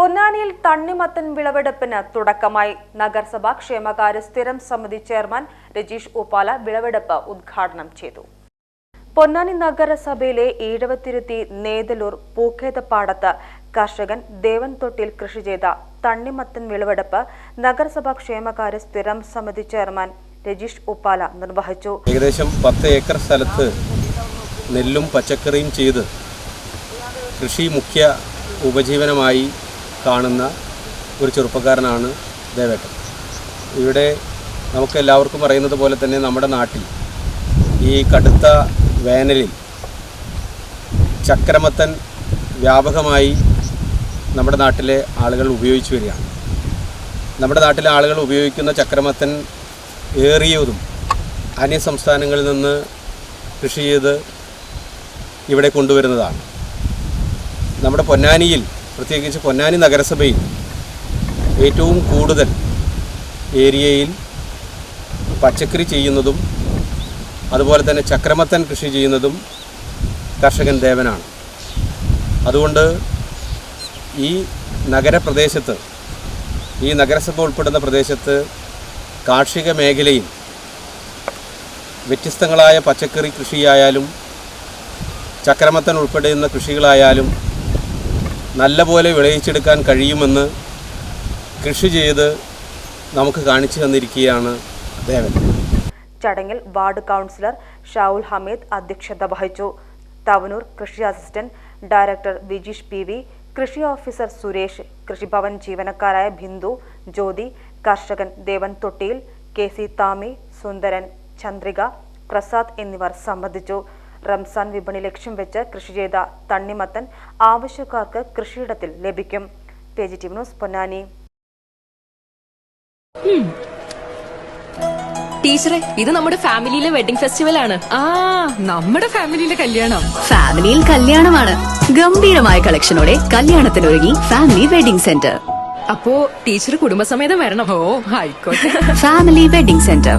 പൊന്നാനിയിൽ തണ്ണിമത്തൻ വിളവെടുപ്പിന് തുടക്കമായി നഗരസഭാ ക്ഷേമകാര്യ സ്ഥിരം സമിതി ചെയർമാൻ രജീഷ് ഉപ്പാല വിളവെടുപ്പ് ഉദ്ഘാടനം ചെയ്തു. പൊന്നാനി നഗരസഭയിലെ ഈഴവത്തിരുത്തി നേതലൂർ പൂക്കേതപ്പാടത്ത് കർഷകൻ ദേവൻ തൊട്ടിൽ കൃഷി ചെയ്ത തണ്ണിമത്തൻ വിളവെടുപ്പ് നഗരസഭാ ക്ഷേമകാര്യ സ്ഥിരം സമിതി ചെയർമാൻ രജീഷ് ഉപ്പാല നിർവഹിച്ചു. ഏകദേശം പത്ത് ഏക്കർ സ്ഥലത്ത് നെല്ലും പച്ചക്കറിയും ചെയ്ത് കൃഷി മുഖ്യ ഉപജീവനമായി കാണുന്ന ഒരു ചെറുപ്പക്കാരനാണ് ദേവേട്ടൻ. ഇവിടെ നമുക്ക് എല്ലാവർക്കും അറിയുന്നത് പോലെ തന്നെ നമ്മുടെ നാട്ടിൽ ഈ കടുത്ത വേനലിൽ ചക്രമത്തൻ വ്യാപകമായി നമ്മുടെ നാട്ടിലെ ആളുകൾ ഉപയോഗിച്ചു വരികയാണ്. നമ്മുടെ നാട്ടിലെ ആളുകൾ ഉപയോഗിക്കുന്ന ചക്രമത്തൻ ഏറിയതും അന്യ സംസ്ഥാനങ്ങളിൽ നിന്ന് കൃഷി ചെയ്ത് ഇവിടെ കൊണ്ടുവരുന്നതാണ്. നമ്മുടെ പൊന്നാനിയിൽ പ്രത്യേകിച്ച് പൊന്നാനി നഗരസഭയിൽ ഏറ്റവും കൂടുതൽ ഏരിയയിൽ പച്ചക്കറി ചെയ്യുന്നതും അതുപോലെ തന്നെ ചക്രമത്തൻ കൃഷി ചെയ്യുന്നതും കർഷകൻ ദേവനാണ്. അതുകൊണ്ട് ഈ നഗരപ്രദേശത്ത് ഈ നഗരസഭ ഉൾപ്പെടുന്ന പ്രദേശത്ത് കാർഷിക മേഖലയിൽ വ്യത്യസ്തങ്ങളായ പച്ചക്കറി കൃഷിയായാലും ചക്രമത്തൻ ഉൾപ്പെടുന്ന കൃഷികളായാലും നല്ലപോലെ വിളയിച്ചെടുക്കാൻ കഴിയുമെന്ന് കൃഷി ചെയ്ത് നമുക്ക് കാണിച്ചു തന്നിരിക്കുകയാണ് ദേവൻ. ചടങ്ങിൽ വാർഡ് കൗൺസിലർ ഷാവുൽ ഹമീദ് അധ്യക്ഷത വഹിച്ചു. തവനൂർ കൃഷി assistant director Vijeesh P V കൃഷി ഓഫീസർ സുരേഷ് കൃഷിഭവൻ ജീവനക്കാരായ ബിന്ദു ജ്യോതി കർഷകൻ ദേവൻ തൊട്ടിയിൽ കെ സി താമി സുന്ദരൻ ചന്ദ്രിക പ്രസാദ് എന്നിവർ സംബന്ധിച്ചു. റംസാൻ വിപണി ലക്ഷ്യം വെച്ച് കൃഷി ചെയ്ത തണ്ണിമത്തൻ ആവശ്യക്കാർക്ക് കൃഷിയിടത്തിൽ ലഭിക്കും. P G T V news Ponnani. ടീച്ചറെ ഇത് നമ്മുടെ ഫാമിലിയിലെ വെഡിംഗ് ഫെസ്റ്റിവൽ ആണ്. ആ നമ്മുടെ ഫാമിലിയിലെ കല്യാണം. ഫാമിലിയിൽ കല്യാണമാണ്. ഗംഭീരമായ കളക്ഷനോടെ കല്യാണത്തിനൊരുങ്ങി ഫാമിലി വെഡിംഗ് സെന്റർ. അപ്പോ ടീച്ചർ കുടുംബസമേതം വരണം. ഓ ആയിക്കോട്ടെ. Family wedding centre.